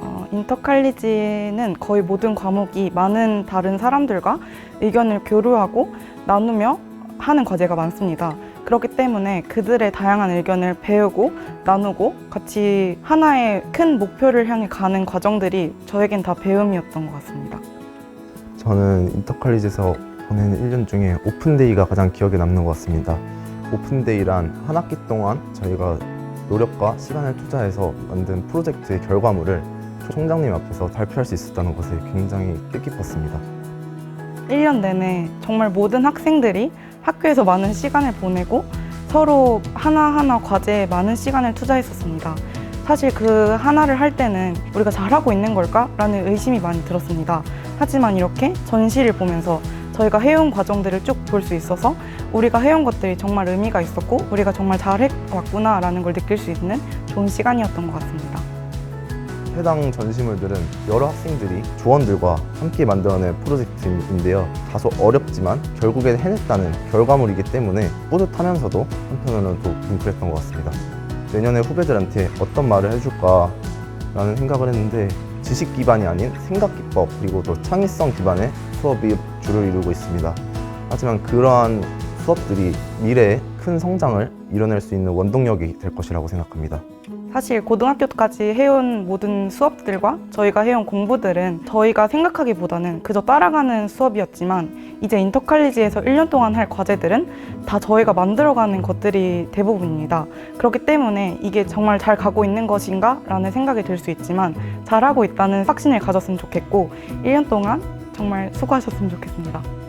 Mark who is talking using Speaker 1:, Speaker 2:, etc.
Speaker 1: 어, 인터칼리지는 거의 모든 과목이 많은 다른 사람들과 의견을 교류하고 나누며 하는 과제가 많습니다. 그렇기 때문에 그들의 다양한 의견을 배우고 나누고 같이 하나의 큰 목표를 향해 가는 과정들이 저에겐 다 배움이었던 것 같습니다.
Speaker 2: 저는 인터컬리지에서 보낸 1년 중에 오픈데이가 가장 기억에 남는 것 같습니다. 오픈데이란 한 학기 동안 저희가 노력과 시간을 투자해서 만든 프로젝트의 결과물을 총장님 앞에서 발표할 수 있었다는 것에 굉장히 뜻깊었습니다.
Speaker 1: 1년 내내 정말 모든 학생들이 학교에서 많은 시간을 보내고 서로 하나하나 과제에 많은 시간을 투자했었습니다. 사실 그 하나를 할 때는 우리가 잘하고 있는 걸까? 라는 의심이 많이 들었습니다. 하지만 이렇게 전시를 보면서 저희가 해온 과정들을 쭉 볼 수 있어서 우리가 해온 것들이 정말 의미가 있었고 우리가 정말 잘해왔구나 라는 걸 느낄 수 있는 좋은 시간이었던 것 같습니다.
Speaker 2: 해당 전시물들은 여러 학생들이 조원들과 함께 만들어낸 프로젝트인데요. 다소 어렵지만 결국엔 해냈다는 결과물이기 때문에 뿌듯하면서도 한편으로는 또 뭉클했던 것 같습니다. 내년에 후배들한테 어떤 말을 해줄까라는 생각을 했는데 지식 기반이 아닌 생각 기법 그리고 또 창의성 기반의 수업이 주를 이루고 있습니다. 하지만 그러한 수업들이 미래에 큰 성장을 이뤄낼 수 있는 원동력이 될 것이라고 생각합니다.
Speaker 1: 사실 고등학교까지 해온 모든 수업들과 저희가 해온 공부들은 저희가 생각하기보다는 그저 따라가는 수업이었지만 이제 인터칼리지에서 1년 동안 할 과제들은 다 저희가 만들어가는 것들이 대부분입니다. 그렇기 때문에 이게 정말 잘 가고 있는 것인가? 라는 생각이 들 수 있지만 잘하고 있다는 확신을 가졌으면 좋겠고 1년 동안 정말 수고하셨으면 좋겠습니다.